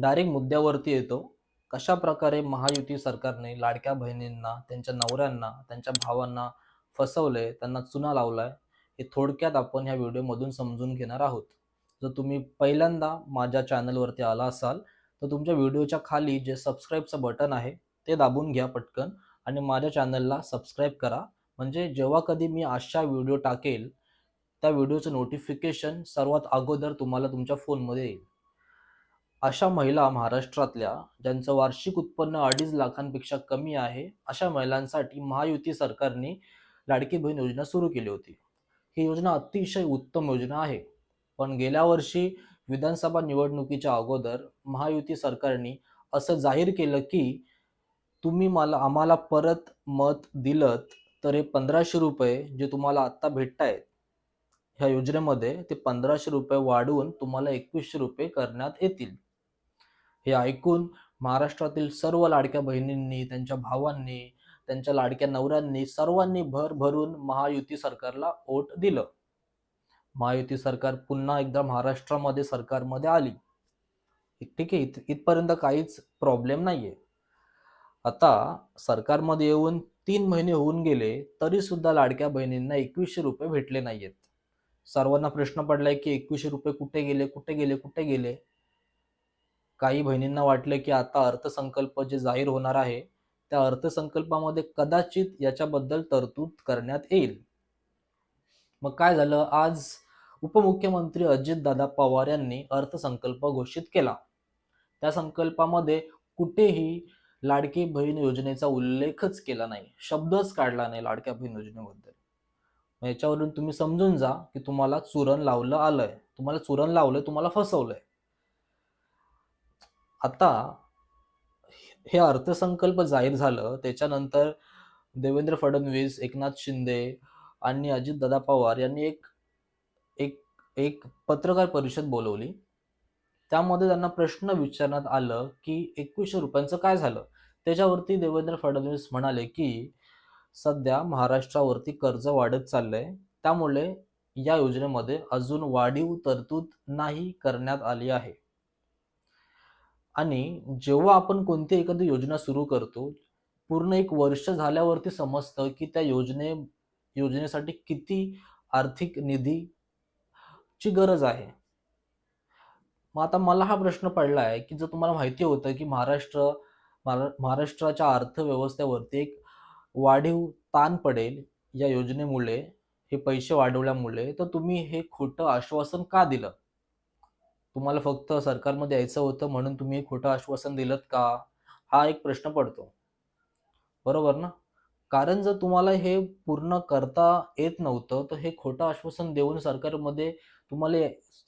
Direct मुद्द्यावरती येतो. कशा प्रकारे महायुती सरकारने लाडक्या बहिणींना त्यांच्या नवऱ्यांना त्यांच्या भावांना फसवलंय त्यांना चुना लावलाय हे थोडक्यात आपण ह्या व्हिडिओमधून समजून घेणार आहोत. जर तुम्ही पहिल्यांदा माझ्या चॅनलवरती आला असाल तर तुमच्या व्हिडिओच्या खाली जे सबस्क्राईबचं बटन आहे ते दाबून घ्या पटकन आणि माझ्या चॅनलला सबस्क्राईब करा. म्हणजे जेव्हा कधी मी अशा व्हिडिओ टाकेल त्या व्हिडिओचं नोटिफिकेशन सर्वात अगोदर तुम्हाला तुमच्या फोनमध्ये येईल. अशा महिला महाराष्ट्रातल्या ज्यांचं वार्षिक उत्पन्न अडीच लाखांपेक्षा कमी आहे अशा महिलांसाठी महायुती सरकारने लाडकी बहीण योजना सुरू केली होती. ही योजना अतिशय उत्तम योजना आहे. पण गेल्या वर्षी विधानसभा निवडणुकीच्या अगोदर महायुती सरकारने असं जाहीर केलं की तुम्ही मला आम्हाला परत मत दिलं तर हे पंधराशे रुपये जे तुम्हाला आत्ता भेटतायत ह्या योजनेमध्ये ते पंधराशे रुपये वाढवून तुम्हाला एकवीसशे रुपये करण्यात येतील. हे ऐकून महाराष्ट्रातील सर्व लाडक्या बहिणींनी त्यांच्या भावांनी त्यांच्या लाडक्या नवऱ्यांनी सर्वांनी भर भरून महायुती सरकारला वोट दिलं. महायुती सरकार पुन्हा एकदा महाराष्ट्रामध्ये सरकारमध्ये आली. ठीक आहे इत इथपर्यंत काहीच प्रॉब्लेम नाहीये. आता सरकारमध्ये येऊन तीन महिने होऊन गेले तरी सुद्धा लाडक्या बहिणींना एकवीसशे रुपये भेटले नाहीयेत. सर्वांना प्रश्न पडलाय की एकवीसशे रुपये कुठे गेले कुठे गेले कुठे गेले? काही बहिणींना वाटलं की आता अर्थसंकल्प जे जाहीर होणार आहे त्या अर्थसंकल्पामध्ये कदाचित याच्याबद्दल तरतूद करण्यात येईल. मग काय झालं? आज उपमुख्यमंत्री अजितदादा पवार यांनी अर्थसंकल्प घोषित केला. त्या संकल्पामध्ये कुठेही लाडकी बहीण योजनेचा उल्लेखच केला नाही. शब्दच काढला नाही लाडक्या बहीण योजनेबद्दल. मग याच्यावरून तुम्ही समजून जा की तुम्हाला चुरण लावलं आलंय. तुम्हाला चुरण लावलंय तुम्हाला फसवलंय. आता हे अर्थसंकल्प जाहीर झालं त्याच्यानंतर देवेंद्र फडणवीस एकनाथ शिंदे आणि अजितदादा पवार यांनी एक एक एक पत्रकार परिषद बोलवली. त्यामध्ये त्यांना प्रश्न विचारण्यात आलं की एकवीसशे रुपयांचं काय झालं? त्याच्यावरती देवेंद्र फडणवीस म्हणाले की सध्या महाराष्ट्रावरती कर्ज वाढत चाललंय. त्यामुळे या योजनेमध्ये अजून वाढीव तरतूद नाही करण्यात आली आहे. आणि जेव्हा आपण कोणती एखादी योजना सुरू करतो पूर्ण एक वर्ष झाल्यावरती समजतं की त्या योजने योजनेसाठी किती आर्थिक निधी ची गरज आहे. मग आता मला हा प्रश्न पडला आहे की जर तुम्हाला माहिती होतं की महाराष्ट्र महारा- महाराष्ट्राच्या अर्थव्यवस्थेवरती एक वाढीव ताण पडेल या योजनेमुळे हे पैसे वाढवल्यामुळे तर तुम्ही हे खोटं आश्वासन का दिलं? तुम्हाला फक्त सरकारमध्ये यायचं होतं म्हणून तुम्ही खोटं आश्वासन दिलं का? हा एक प्रश्न पडतो. बरोबर ना? कारण जर तुम्हाला हे पूर्ण करता येत नव्हतं तर हे खोटं आश्वासन देऊन सरकारमध्ये तुम्हाला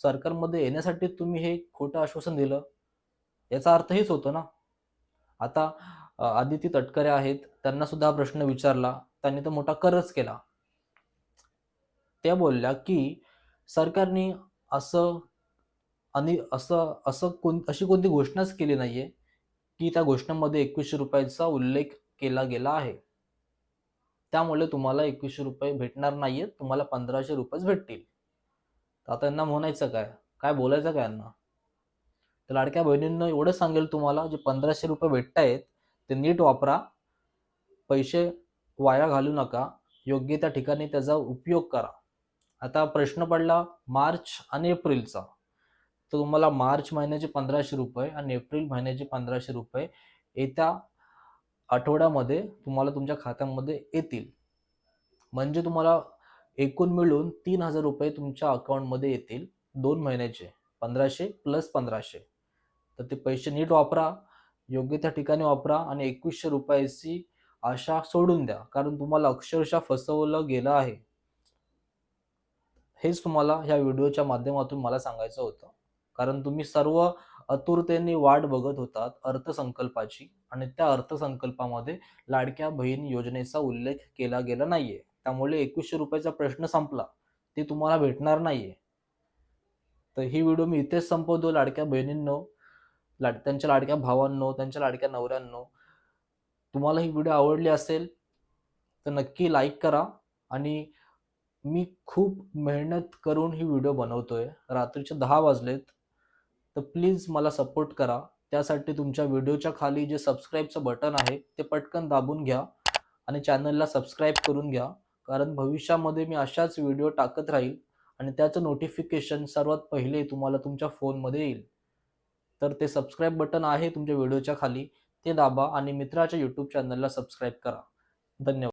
सरकारमध्ये येण्यासाठी तुम्ही हे खोटं आश्वासन दिलं. याचा अर्थ हेच होतो ना? आता आदिती तटकरे आहेत त्यांना सुद्धा हा प्रश्न विचारला. त्यांनी तर मोठा करच केला. त्या बोलल्या की सरकारने असं आणि असं असं कोण अशी कोणती घोषणाच केली नाहीये की त्या घोषणामध्ये एकवीसशे रुपयाचा उल्लेख केला गेला आहे. त्यामुळे तुम्हाला एकवीसशे रुपये भेटणार नाहीये तुम्हाला पंधराशे रुपयेच भेटतील. तर आता यांना म्हणायचं काय? काय बोलायचं काय यांना? तर लाडक्या बहिणींना एवढं सांगेल तुम्हाला जे पंधराशे रुपये भेटतायत ते नीट वापरा. पैसे वाया घालू नका. योग्य त्या ठिकाणी त्याचा उपयोग करा. आता प्रश्न पडला मार्च आणि एप्रिलचा. तर तुम्हाला मार्च महिन्याचे पंधराशे रुपये आणि एप्रिल महिन्याचे पंधराशे रुपये येत्या आठवड्यामध्ये तुम्हाला तुमच्या खात्यामध्ये येतील. म्हणजे तुम्हाला एकूण मिळून तीन हजार रुपये तुमच्या अकाउंटमध्ये येतील दोन महिन्याचे पंधराशे प्लस पंधराशे. तर ते पैसे नीट वापरा योग्य त्या ठिकाणी वापरा आणि एकवीसशे रुपयाची आशा सोडून द्या कारण तुम्हाला अक्षरशः फसवलं गेलं आहे. हेच तुम्हाला ह्या व्हिडिओच्या माध्यमातून मला सांगायचं होतं. कारण तुम्ही सर्व आतुरतेने वाट बघत होतात अर्थसंकल्पाची आणि त्या अर्थसंकल्पामध्ये लाडक्या बहीण योजनेचा उल्लेख केला गेला नाहीये. त्यामुळे एकवीसशे रुपयाचा प्रश्न संपला. ते तुम्हाला भेटणार नाहीये. तर ही व्हिडिओ मी इथेच संपवतो. लाडक्या बहिणींनो लाड त्यांच्या लाडक्या भावांनो त्यांच्या लाडक्या नवऱ्यांनो तुम्हाला ही व्हिडिओ आवडली असेल तर नक्की लाईक करा आणि मी खूप मेहनत करून ही व्हिडिओ बनवतोय. रात्रीचे दहा वाजलेत. तर प्लीज मला सपोर्ट करा. त्यासाठी तुमच्या व्हिडिओच्या खाली जे सबस्क्राईबचं बटन आहे ते पटकन दाबून घ्या आणि चॅनलला सबस्क्राईब करून घ्या. कारण भविष्यामध्ये मी अशाच व्हिडिओ टाकत राहील आणि त्याचं नोटिफिकेशन सर्वात पहिले तुम्हाला तुमच्या फोनमध्ये येईल. तर ते सबस्क्राईब बटन आहे तुमच्या व्हिडिओच्या खाली ते दाबा आणि मित्राच्या यूट्यूब चॅनलला सबस्क्राईब करा. धन्यवाद.